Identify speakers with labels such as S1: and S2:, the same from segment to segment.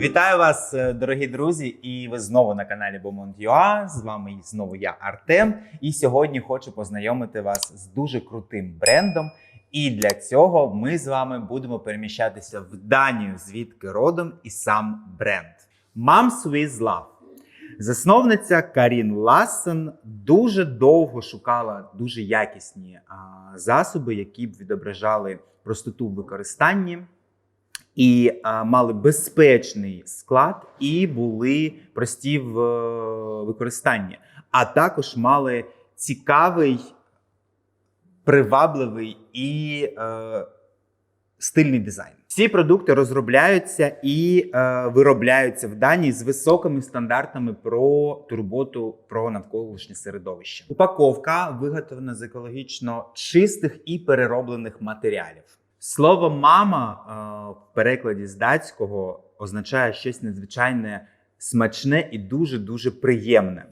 S1: Вітаю вас, е, дорогі друзі, і ви знову на каналі Beaumont.ua. З вами знову я, Артем. І сьогодні хочу познайомити вас з дуже крутим брендом. І для цього ми з вами будемо переміщатися в Данію, звідки родом і сам бренд. Moms with Love. Засновниця Карін Лассен дуже довго шукала дуже якісні а, засоби, які б відображали простоту в використанні, і а, мали безпечний склад, і були прості в е, використанні, а також мали цікавий, привабливий і е, стильний дизайн. Всі продукти розробляються і е, виробляються в Данії з високими стандартами про турботу про навколишнє середовище. Упаковка виготовлена з екологічно чистих і перероблених матеріалів. Слово мама е, в перекладі з датського означає щось надзвичайне смачне і дуже дуже приємне.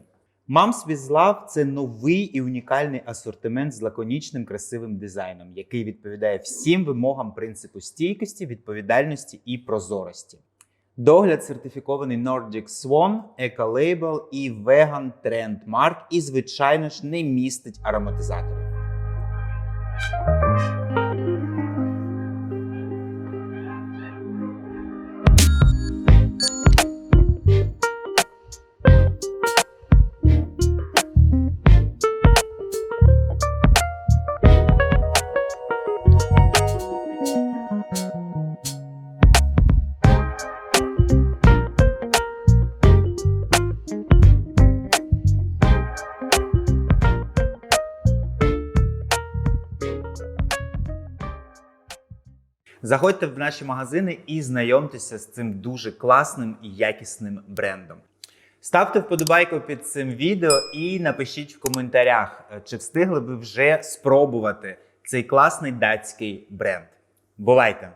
S1: With Love – це новий і унікальний асортимент з лаконічним красивим дизайном, який відповідає всім вимогам принципу стійкості, відповідальності і прозорості. Догляд сертифікований Nordic Swan, Ecolabel і Vegan Trendmark і, звичайно ж, не містить ароматизаторів. Заходьте в наші магазини і знайомтеся з цим дуже класним і якісним брендом. Ставте вподобайку під цим відео і напишіть в коментарях, е, чи встигли ви вже спробувати цей класний датський бренд. Бувайте!